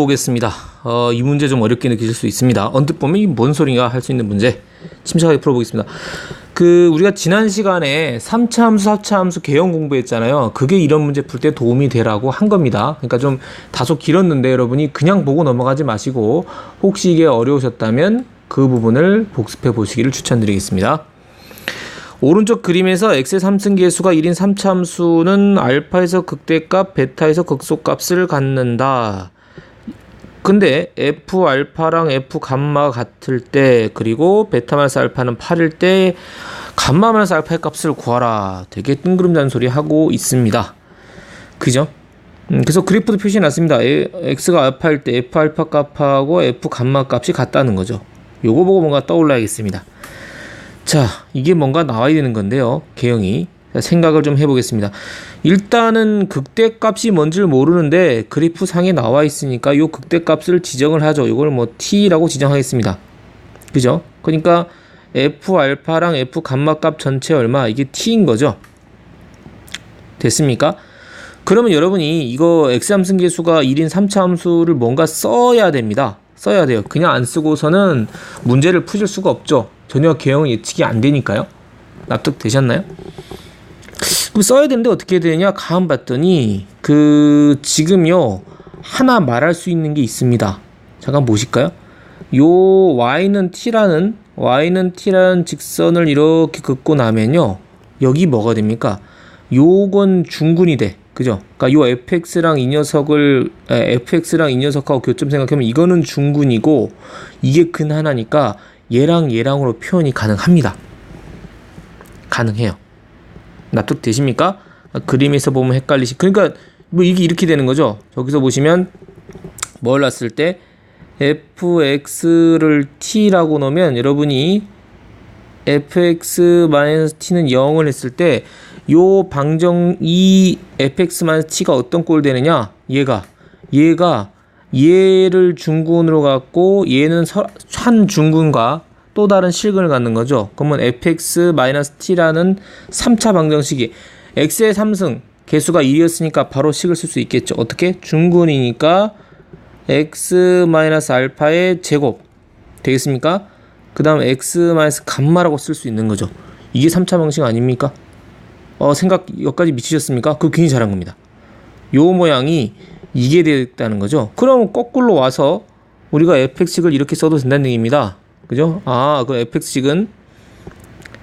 보겠습니다. 어, 이 문제 좀 어렵게 느끼실 수 있습니다. 언뜻 보면 이게 뭔 소리가 할 수 있는 문제. 침착하게 풀어보겠습니다. 그 우리가 지난 시간에 3차 함수, 4차 함수 개형 공부했잖아요. 그게 이런 문제 풀 때 도움이 되라고 한 겁니다. 그러니까 좀 다소 길었는데 여러분이 그냥 보고 넘어가지 마시고 혹시 이게 어려우셨다면 그 부분을 복습해 보시기를 추천드리겠습니다. 오른쪽 그림에서 x의 3승계수가 1인 3차 함수는 알파에서 극대값, 베타에서 극소값을 갖는다. 근데 f 알파랑 f 감마가 같을 때 그리고 베타 마이너스 알파는 8일 때 감마 마이너스 알파의 값을 구하라. 되게 뜬구름 잔소리 하고 있습니다. 그죠? 음, 그래서 그래프도 표시해 놨습니다. x가 알파일 때 f 알파 값하고 f 감마 값이 같다는 거죠. 요거 보고 뭔가 떠올라야겠습니다. 자, 이게 뭔가 나와야 되는 건데요. 개형이. 생각을 좀 해보겠습니다. 일단은 극대값이 뭔지를 모르는데 그래프 상에 나와 있으니까 이 극대값을 지정을 하죠. 이걸 뭐 t라고 지정하겠습니다. 그죠? 그러니까 f 알파랑 f 감마 값 전체 얼마 이게 t인 거죠. 됐습니까? 그러면 여러분이 이거 x 함수계수가 1인 3차 함수를 뭔가 써야 됩니다. 써야 돼요. 그냥 안 쓰고서는 문제를 푸실 수가 없죠. 전혀 개형 예측이 안 되니까요. 납득 되셨나요? 그럼 써야 되는데 어떻게 되냐? 가음 봤더니 그 지금요 하나 말할 수 있는 게 있습니다. 잠깐 보실까요? 요 y는 t라는 y는 t라는 직선을 이렇게 긋고 나면요 여기 뭐가 됩니까? 요건 중군이 돼. 그죠? 그러니까 요 fx랑 이 녀석을 에, fx랑 이 녀석하고 교점 생각하면 이거는 중군이고 이게 근 하나니까 얘랑 얘랑으로 표현이 가능합니다. 가능해요. 납득되십니까? 그림에서 보면 헷갈리시. 그러니까 뭐 이게 이렇게 되는 거죠. 저기서 보시면 뭘 놨을 때 fx를 t라고 놓으면 여러분이 fx-t는 0을 했을 때 요 방정 이 fx-t가 어떤 꼴 되느냐? 얘가 얘가 얘를 중군으로 갖고 얘는 한 중군과 또 다른 실근을 갖는 거죠. 그러면 fx-t라는 3차 방정식이 x의 3승 개수가 1이었으니까 바로 식을 쓸 수 있겠죠. 어떻게? 중근이니까 x-알파의 제곱 되겠습니까? 그 다음 x-감마라고 쓸 수 있는 거죠. 이게 3차 방식 아닙니까? 어, 생각 여기까지 미치셨습니까? 그 굉장히 잘한 겁니다. 요 모양이 이게 되었다는 거죠. 그럼 거꾸로 와서 우리가 fx식을 이렇게 써도 된다는 얘기입니다. 그죠? 아, 그 fx식은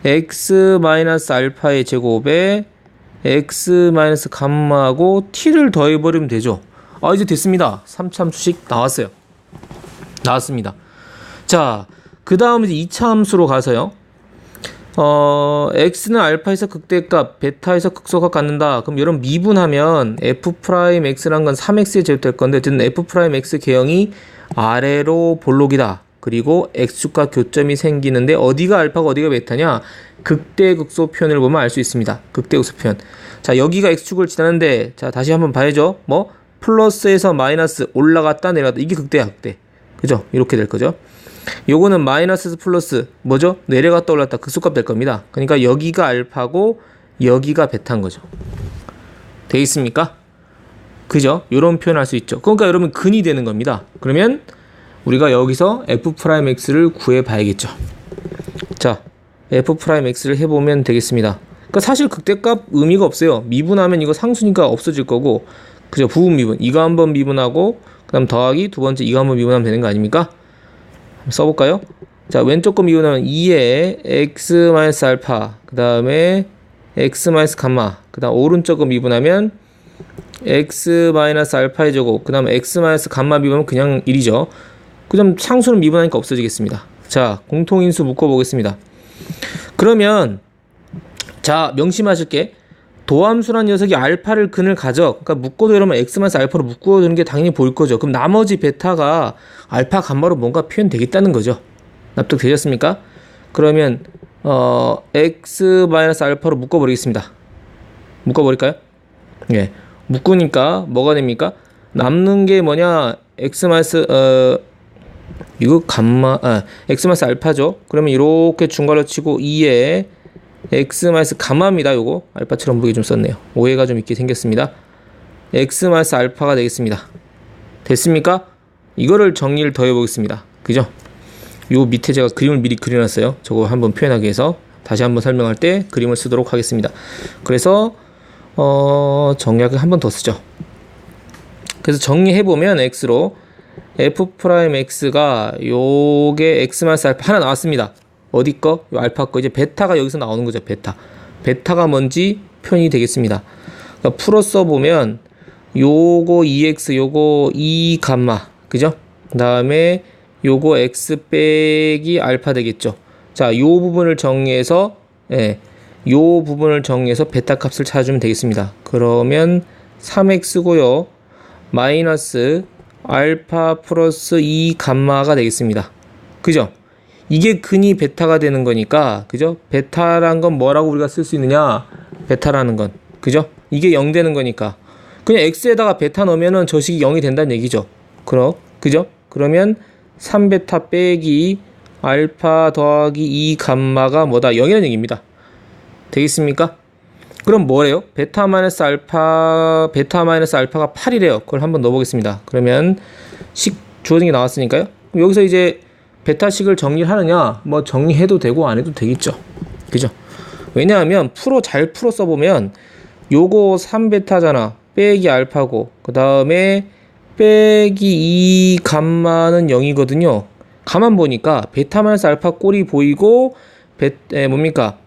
x 마이너스 알파의 제곱에 x 마이너스 감마하고 t를 더해버리면 되죠. 아, 이제 됐습니다. 3참수식 나왔어요. 나왔습니다. 자, 그 다음 이제 2차 함수로 가서요. 어, x는 알파에서 극대값, 베타에서 극소값 갖는다. 그럼 이런 미분하면 f 프라임 x란 건 3x의 제곱 될 건데, 어쨌든 f 프라임 x 개형이 아래로 볼록이다. 그리고 x축과 교점이 생기는데 어디가 알파가 어디가 베타냐? 극대극소 표현을 보면 알 수 있습니다. 극대극소 표현. 자, 여기가 x축을 지나는데 자, 다시 한번 봐야죠. 뭐 플러스에서 마이너스 올라갔다 내려갔다 이게 극대야, 극대. 그죠? 이렇게 될 거죠. 요거는 마이너스에서 플러스 뭐죠? 내려갔다 올랐다 극소값 될 겁니다. 그러니까 여기가 알파고 여기가 베타인 거죠. 돼 있습니까? 그죠? 요런 표현 할 수 있죠. 그러니까 여러분 근이 되는 겁니다. 그러면 우리가 여기서 f'x를 구해 봐야겠죠. 자, f'x를 해보면 되겠습니다. 그러니까 사실 극대값 의미가 없어요. 미분하면 이거 상수니까 없어질 거고, 그죠? 부분 미분. 이거 한번 미분하고, 그 다음 더하기 두 번째 이거 한번 미분하면 되는 거 아닙니까? 써볼까요? 자, 왼쪽 거 미분하면 2에 x-알파, 그 다음에 x-감마, 그 다음 오른쪽 거 미분하면 x-알파의 제곱, 그 다음에 x-감마 미분하면 그냥 1이죠. 그럼 상수는 미분하니까 없어지겠습니다. 자, 공통인수 묶어보겠습니다. 그러면 자 명심하실 게 도함수란 녀석이 알파를 근을 가져 그러니까 묶어도 이러면 x-알파로 마이너스 묶어 두는 게 당연히 보일 거죠. 그럼 나머지 베타가 알파 감마로 뭔가 표현되겠다는 거죠. 납득되셨습니까? 그러면 어 x-알파로 마이너스 묶어 버리겠습니다. 묶어 버릴까요? 예. 묶으니까 뭐가 됩니까? 남는 게 뭐냐 x 마이너스 어 이거 감마 아 x 마이너스 알파죠. 그러면 이렇게 중괄호 치고 2에 x 마이너스 감마입니다. 요거 알파처럼 보기 좀 썼네요. 오해가 좀 있게 생겼습니다. x 마이너스 알파가 되겠습니다. 됐습니까? 이거를 정리를 더 해 보겠습니다. 그죠? 요 밑에 제가 그림을 미리 그려놨어요. 저거 한번 표현하기 위해서 다시 한번 설명할 때 그림을 쓰도록 하겠습니다. 그래서 어, 정리하기 한번 더 쓰죠. 그래서 정리해 보면 x로 f 프라임 x가 요게 x 마이너스 알파 하나 나왔습니다. 어디 거? 요 알파 거 이제 베타가 여기서 나오는 거죠. 베타. 베타가 뭔지 표현이 되겠습니다. 그러니까 풀어 써 보면 요거 2x 요거 2 감마 그죠? 그 다음에 요거 x 빼기 알파 되겠죠. 자, 요 부분을 정리해서 예. 요 부분을 정리해서 베타 값을 찾아주면 되겠습니다. 그러면 3x고요. 마이너스 알파 플러스 2 감마가 되겠습니다. 그죠? 이게 근이 베타가 되는 거니까 그죠? 베타란 건 뭐라고 우리가 쓸 수 있느냐? 베타라는 건 그죠? 이게 0 되는 거니까 그냥 x에다가 베타 넣으면은 저식이 0이 된다는 얘기죠. 그럼 그죠? 그러면 3베타 빼기 알파 더하기 2 감마가 뭐다? 0이라는 얘기입니다. 되겠습니까? 그럼 뭐래요? 베타 마이너스 알파, 베타 마이너스 알파가 8이래요. 그걸 한번 넣어보겠습니다. 그러면 식 주어진 게 나왔으니까요. 여기서 이제 베타식을 정리를 하느냐, 뭐 정리해도 되고 안 해도 되겠죠. 그죠? 왜냐하면 풀어 잘 풀어 써보면 요거 3베타잖아. 빼기 알파고 그 다음에 빼기 2 감마는 0이거든요. 가만 보니까 베타 마이너스 알파 꼴이 보이고 베, 에, 뭡니까?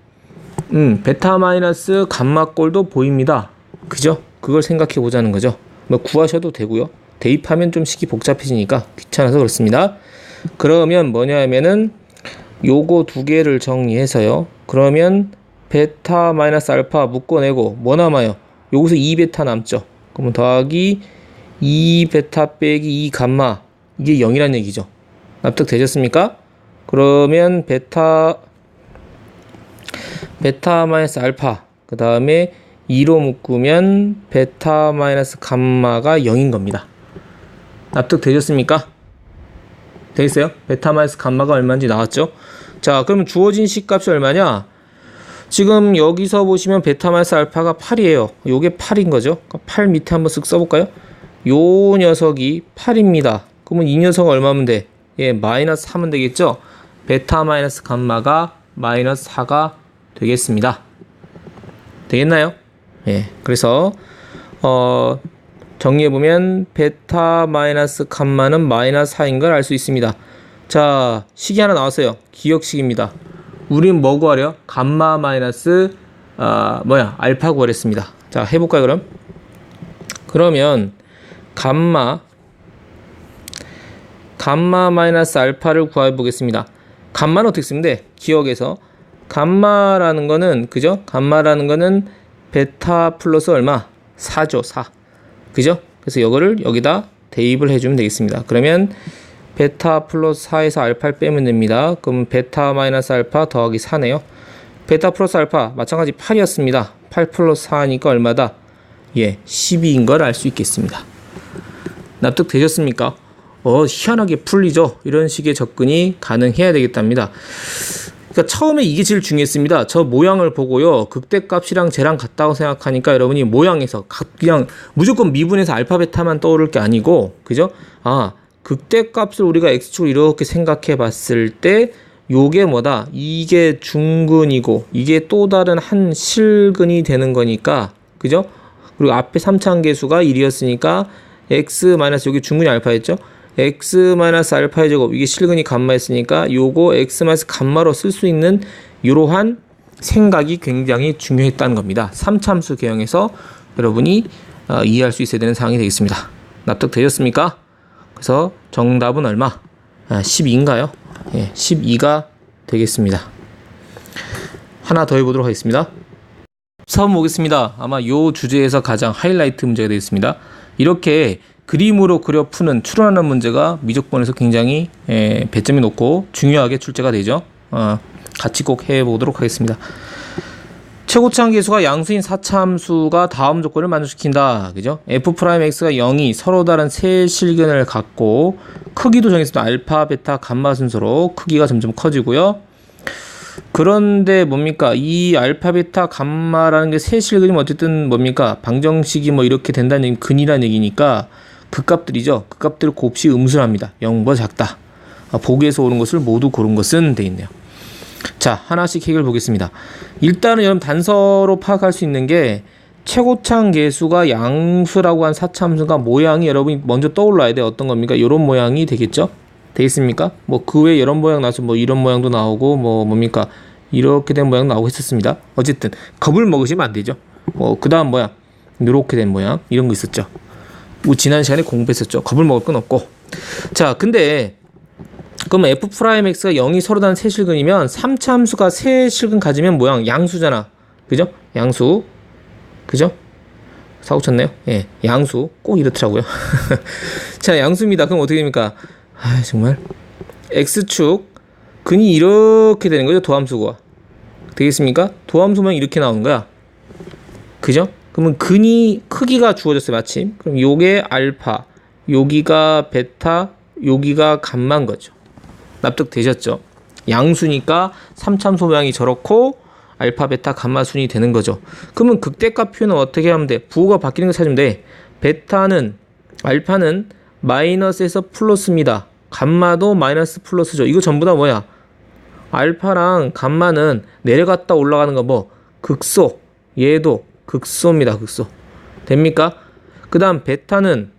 음, 베타 마이너스 감마 꼴도 보입니다. 그죠? 그걸 생각해 보자는 거죠. 뭐 구하셔도 되고요. 대입하면 좀 식이 복잡해지니까 귀찮아서 그렇습니다. 그러면 뭐냐 하면은 요거 두 개를 정리해서요. 그러면 베타 마이너스 알파 묶어내고 뭐 남아요? 여기서 2베타 남죠. 그러면 더하기 2베타 빼기 2 감마 이게 0이라는 얘기죠. 납득되셨습니까? 그러면 베타 베타 마이너스 알파 그 다음에 2로 묶으면 베타 마이너스 감마가 0인 겁니다. 납득되셨습니까? 되겠어요? 베타 마이너스 감마가 얼마인지 나왔죠? 자, 그러면 주어진 식값이 얼마냐? 지금 여기서 보시면 베타 마이너스 알파가 8이에요. 요게 8인 거죠. 8 밑에 한번 쓱 써볼까요? 요 녀석이 8입니다. 그러면 이 녀석 얼마면 돼? 예, 마이너스 3은 되겠죠? 베타 마이너스 감마가 마이너스 4가 되겠습니다. 되겠나요? 예, 그래서 어, 정리해 보면 베타 마이너스 감마는 마이너스 4인 걸 알 수 있습니다. 자, 식이 하나 나왔어요. 기억식입니다. 우린 뭐 구하려? 감마 마이너스 아 뭐야 알파 구하랬습니다. 자 해 볼까요 그럼? 그러면 감마 감마 마이너스 알파를 구해 보겠습니다. 감마는 어떻게 쓰면 돼? 기억에서 감마라는 거는 그죠? 감마라는 거는 베타 플러스 얼마? 4죠 4 그죠? 그래서 이거를 여기다 대입을 해주면 되겠습니다. 그러면 베타 플러스 4에서 알파를 빼면 됩니다. 그럼 베타 마이너스 알파 더하기 4네요. 베타 플러스 알파 마찬가지 8이었습니다. 8 플러스 4니까 얼마다? 예, 12인 걸 알 수 있겠습니다. 납득되셨습니까? 어, 희한하게 풀리죠? 이런 식의 접근이 가능해야 되겠답니다. 그러니까 처음에 이게 제일 중요했습니다. 저 모양을 보고요. 극대값이랑 쟤랑 같다고 생각하니까 여러분이 모양에서 그냥 무조건 미분해서 알파 베타만 떠오를 게 아니고 그죠? 아, 극대값을 우리가 x축으로 이렇게 생각해 봤을 때 요게 뭐다? 이게 중근이고 이게 또 다른 한 실근이 되는 거니까 그죠? 그리고 앞에 3차원 계수가 1이었으니까 x 마이너스 여기 중근이 알파였죠? X 마이너스 알파의 제곱 이게 실근이 감마였으니까 요거 x 마이너스 감마로 쓸 수 있는 이러한 생각이 굉장히 중요했다는 겁니다. 3참수 개형에서 여러분이 어, 이해할 수 있어야 되는 사항이 되겠습니다. 납득되셨습니까? 그래서 정답은 얼마? 아, 12인가요? 예, 12가 되겠습니다. 하나 더 해보도록 하겠습니다. 4번 보겠습니다. 아마 요 주제에서 가장 하이라이트 문제가 되겠습니다. 이렇게 그림으로 그려 푸는 추론하는 문제가 미적분에서 굉장히 예, 배점이 높고 중요하게 출제가 되죠. 어, 같이 꼭 해보도록 하겠습니다. 최고차항 계수가 양수인 4차함수가 다음 조건을 만족시킨다. 그죠? f'x가 0이 서로 다른 세 실근을 갖고 크기도 정했습니다. 알파, 베타, 감마 순서로 크기가 점점 커지고요. 그런데 뭡니까? 이 알파, 베타, 감마라는 게 세 실근이면 어쨌든 뭡니까? 방정식이 뭐 이렇게 된다는 얘기, 근이라는 얘기니까 극값들이죠. 극값들을 곱씹 음수합니다. 0보다 작다. 아, 보기에서 오는 것을 모두 고른 것은 돼 있네요. 자, 하나씩 해결 보겠습니다. 일단은 여러분 단서로 파악할 수 있는 게 최고창 계수가 양수라고 한 사참수가 모양이 여러분이 먼저 떠올라야 돼. 어떤 겁니까? 이런 모양이 되겠죠? 돼 있습니까? 뭐 그 외에 이런 모양 나서 뭐 이런 모양도 나오고 뭐 뭡니까? 이렇게 된 모양 나오고 했었습니다. 어쨌든 겁을 먹으시면 안 되죠. 뭐 그다음 모양 이렇게 된 모양 이런 거 있었죠. 뭐 지난 시간에 공부했었죠. 겁을 먹을 건 없고. 자, 근데 그럼 f 프라임 x가 0이 서로 다른 세 실근이면 3차 함수가 세 실근 가지면 모양 양수잖아. 그죠? 양수. 그죠? 사고 쳤네요. 예. 양수. 꼭 이렇더라고요. 자, 양수입니다. 그럼 어떻게 됩니까? 아, 정말. x축 근이 이렇게 되는 거죠. 도함수가. 되겠습니까? 도함수면 이렇게 나오는 거야. 그죠? 그러면 근이 크기가 주어졌어요. 마침. 그럼 요게 알파, 여기가 베타, 여기가 감만 거죠. 납득되셨죠? 양수니까 삼참소 모양이 저렇고 알파, 베타, 감마 순이 되는 거죠. 그러면 극대값 표현은 어떻게 하면 돼? 부호가 바뀌는 거 찾으면 돼. 베타는 알파는 마이너스에서 플러스입니다. 감마도 마이너스 플러스죠. 이거 전부 다 뭐야? 알파랑 감마는 내려갔다 올라가는 거 뭐? 극소. 얘도 극소입니다. 극소. 됩니까? 그 다음 베타는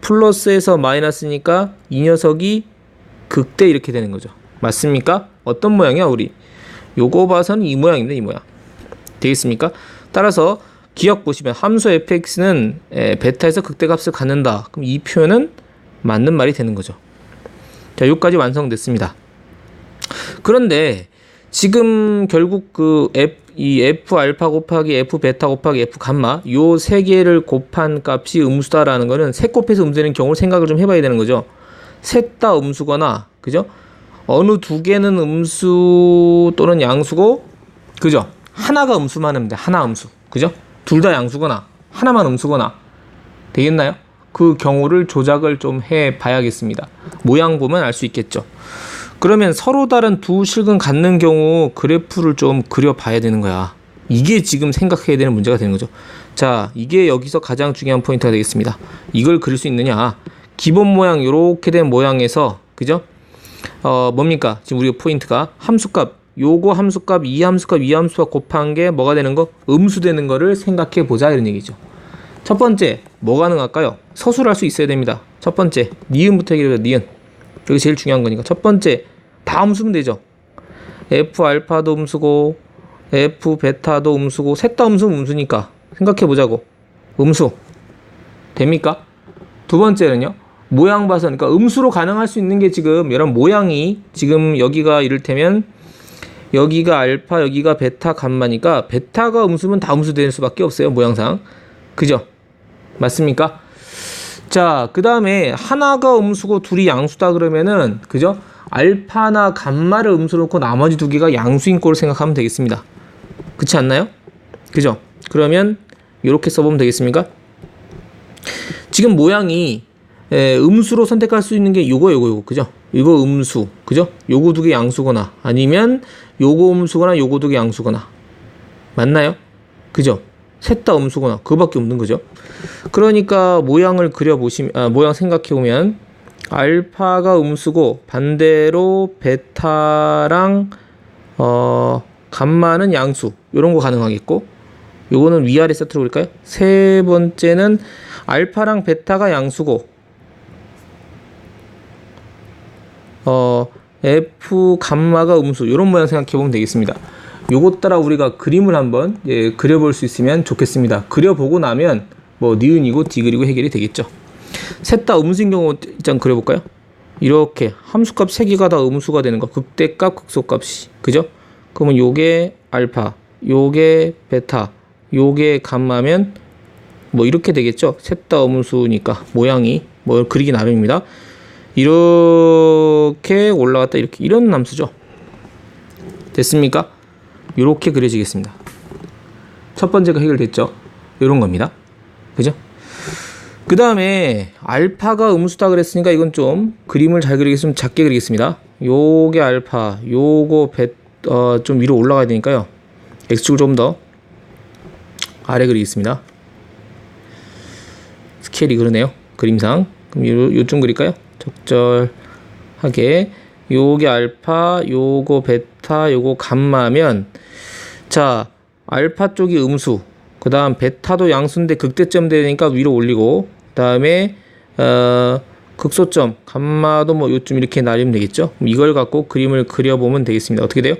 플러스에서 마이너스니까 이 녀석이 극대 이렇게 되는 거죠. 맞습니까? 어떤 모양이야 우리? 요거 봐서는 이 모양입니다. 이 모양. 되겠습니까? 따라서 기억 보시면 함수 fx는 에, 베타에서 극대값을 갖는다. 그럼 이 표현은 맞는 말이 되는 거죠. 자, 여기까지 완성됐습니다. 그런데 지금 결국 그 F, 이 F 알파 곱하기 F 베타 곱하기 F 감마 요 세 개를 곱한 값이 음수다라는 거는 세 곱해서 음수되는 경우를 생각을 좀 해봐야 되는 거죠. 셋 다 음수거나 그죠? 어느 두 개는 음수 또는 양수고 그죠? 하나가 음수만 하면 돼. 하나 음수. 그죠? 둘 다 양수거나 하나만 음수거나 되겠나요? 그 경우를 조작을 좀 해 봐야겠습니다. 모양 보면 알 수 있겠죠. 그러면 서로 다른 두 실근 갖는 경우 그래프를 좀 그려 봐야 되는 거야. 이게 지금 생각해야 되는 문제가 되는 거죠. 자, 이게 여기서 가장 중요한 포인트가 되겠습니다. 이걸 그릴 수 있느냐? 기본 모양 이렇게 된 모양에서 그죠? 어 뭡니까? 지금 우리가 포인트가 함수값 요거 함수값 이 함수값 이 함수와 곱한 게 뭐가 되는 거? 음수 되는 거를 생각해 보자 이런 얘기죠. 첫 번째 뭐 가능할까요? 서술할 수 있어야 됩니다. 첫 번째 니은부터 얘기해요. 니은. 여기 제일 중요한 거니까 첫 번째 다 음수면 되죠. f 알파도 음수고 f 베타도 음수고 셋 다 음수면 음수니까 생각해 보자고. 음수 됩니까? 두 번째는요. 모양 봐서 그러니까 음수로 가능할 수 있는 게 지금 여러분 모양이 지금 여기가 이를테면 여기가 알파 여기가 베타 감마니까 베타가 음수면 다 음수 될 수밖에 없어요 모양상 그죠 맞습니까 자 그 다음에 하나가 음수고 둘이 양수다 그러면은 그죠 알파나 감마를 음수로 놓고 나머지 두 개가 양수인 꼴을 생각하면 되겠습니다 그렇지 않나요 그죠 그러면 이렇게 써보면 되겠습니까 지금 모양이 에, 음수로 선택할 수 있는 게 요거 요거 요거 그죠? 이거 음수 그죠? 요거 두 개 양수거나 아니면 요거 음수거나 요거 두 개 양수거나 맞나요? 그죠? 셋 다 음수거나 그거밖에 없는 거죠. 그러니까 모양을 그려 보시면 아, 모양 생각해 보면 알파가 음수고 반대로 베타랑 어 감마는 양수 요런 거 가능하겠고 요거는 위아래 세트로 그릴까요? 세 번째는 알파랑 베타가 양수고 어, F 감마가 음수 이런 모양 생각해 보면 되겠습니다. 요것 따라 우리가 그림을 한번 예, 그려볼 수 있으면 좋겠습니다. 그려보고 나면 뭐 니은이고 디귿이고 해결이 되겠죠. 셋 다 음수인 경우 일단 그려볼까요? 이렇게 함수값 세 개가 다 음수가 되는 거 극대값 극소값이 그죠? 그러면 요게 알파 요게 베타 요게 감마면 뭐 이렇게 되겠죠? 셋 다 음수니까 모양이 뭐 그리기 나름입니다. 이렇게 올라갔다 이렇게 이런 함수죠. 됐습니까? 이렇게 그려지겠습니다. 첫 번째가 해결됐죠. 이런 겁니다. 그죠? 그 다음에 알파가 음수다 그랬으니까 이건 좀 그림을 잘 그리겠으면 작게 그리겠습니다. 요게 알파, 요거 배, 어, 좀 위로 올라가야 되니까요. x축을 좀 더 아래 그리겠습니다. 스케일이 그러네요. 그림상. 그럼 요, 요쯤 그릴까요? 적절하게 요게 알파, 요거 베타, 요거 감마면 자 알파 쪽이 음수, 그 다음 베타도 양수인데 극대점 되니까 위로 올리고 그 다음에 어, 극소점 감마도 뭐 요쯤 이렇게 나리면 되겠죠. 이걸 갖고 그림을 그려 보면 되겠습니다. 어떻게 돼요?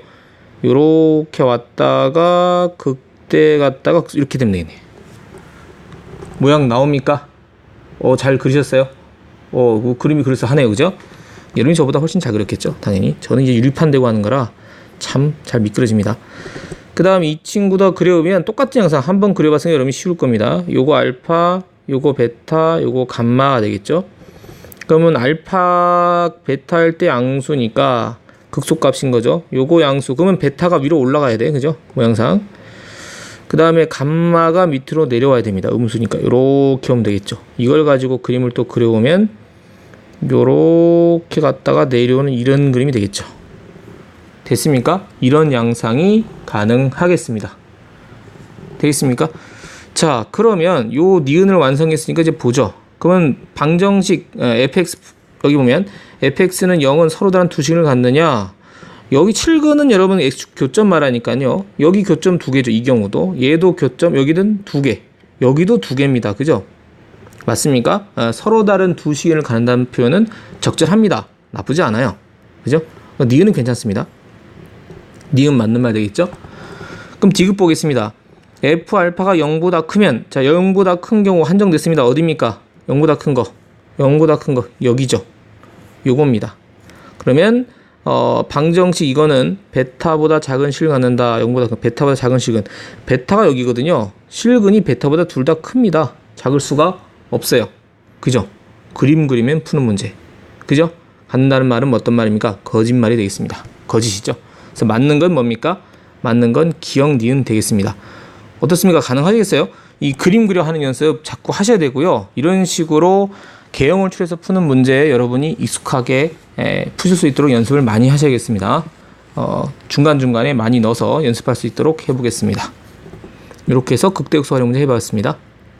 요렇게 왔다가 극대 갔다가 이렇게 되면 되겠네. 모양 나옵니까? 어, 잘 그리셨어요? 어, 그 그림이 그래서 하네요. 그죠? 여러분이 저보다 훨씬 잘 그렸겠죠? 당연히. 저는 이제 유리판 대고 하는 거라 참 잘 미끄러집니다. 그 다음 이 친구도 그려오면 똑같은 영상 한번 그려봤으니 여러분이 쉬울 겁니다. 요거 알파, 요거 베타, 요거 감마가 되겠죠? 그러면 알파, 베타 할 때 양수니까 극소값인 거죠. 요거 양수. 그러면 베타가 위로 올라가야 돼. 그죠? 모양상. 그 다음에 감마가 밑으로 내려와야 됩니다. 음수니까. 요렇게 하면 되겠죠. 이걸 가지고 그림을 또 그려오면 요렇게 갔다가 내려오는 이런 그림이 되겠죠. 됐습니까? 이런 양상이 가능하겠습니다. 되겠습니까? 자, 그러면 요 니은을 완성했으니까 이제 보죠. 그러면 방정식 어, fx 여기 보면 fx는 0은 서로 다른 두 식을 갖느냐? 여기 7근은 여러분 x 교점 말하니까요. 여기 교점 두 개죠. 이 경우도 얘도 교점 여기는 두 개. 여기도 두 개입니다. 그죠? 맞습니까? 아, 서로 다른 두 시간을 갖는다는 표현은 적절합니다. 나쁘지 않아요. 그죠? 어, 니은은 괜찮습니다. 니은 맞는 말 되겠죠? 그럼 디귿 보겠습니다. f 알파가 0보다 크면 자 0보다 큰 경우 한정됐습니다. 어디입니까? 0보다 큰 거. 0보다 큰 거. 여기죠. 요겁니다. 그러면 어, 방정식 이거는 베타보다 작은 실을 갖는다. 0보다 큰 베타보다 작은 실근. 베타가 여기거든요. 실근이 베타보다 둘 다 큽니다. 작을 수가 없어요. 그죠? 그림 그리면 푸는 문제. 그죠? 갖는다는 말은 어떤 말입니까? 거짓말이 되겠습니다. 거짓이죠. 그래서 맞는 건 뭡니까? 맞는 건 기억 니은 되겠습니다. 어떻습니까? 가능하시겠어요? 이 그림 그려 하는 연습 자꾸 하셔야 되고요. 이런 식으로 개형을 추려서 푸는 문제에 여러분이 익숙하게 에, 푸실 수 있도록 연습을 많이 하셔야겠습니다. 어, 중간중간에 많이 넣어서 연습할 수 있도록 해보겠습니다. 이렇게 해서 극대극소 활용 문제 해봤습니다.